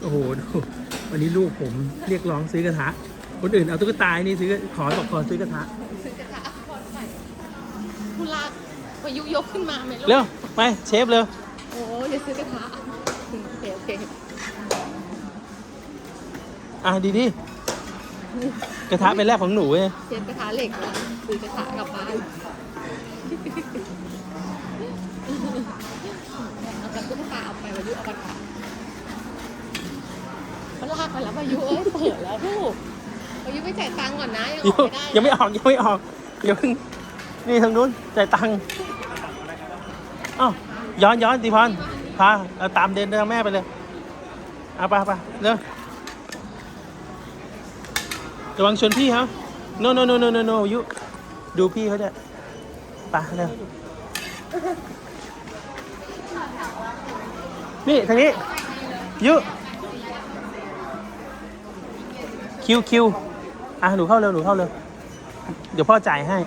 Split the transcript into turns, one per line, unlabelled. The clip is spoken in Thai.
โอ้โหดูวันนี้ลูกผมเรียกร้องซื้อกระทะ คนอื่นเอาตุ๊กตานี่ซื้อขอบอกขอซื้อกระทะ
ซื้อกระทะพอดไปคุณลากพายุยกขึ้นมาไหมลูก
เร็วไปเชฟเร็ว
โอ้ยจะซื้อกระทะโอเคโอเค
อะดีดีกระทะเป็นแรกของหนูเว้ย
เชฟกระทะเหล็กแล้วซื้อกระทะกลับบ้านเอากระตุ้นตาเอาไปวายุเอากระทะมัน ลากไปแล้ววายุเอ้ยเปิดแล้วลูกวายุไปจ่ายตังค์ก่อนนะยังออกไม่ได้
ยังไม่ออกยังไม่ออกอย่าเพิ่งนี่ทางนู้นจ่ายตังค์อ้าวย้อนย้อนตีพรพาเอาตามเดินทางแม่ไปเลยเอาไปไปเร็วระวังชนพี่เขา no no no no no no ยุดูพี่เขาเด้วยไปเร็วนี่ทางนี้ยุ คิวคิวอะหนูเข้าเร็วหนูเข้าเร็วเดี๋ยวพ่อจ่ายให้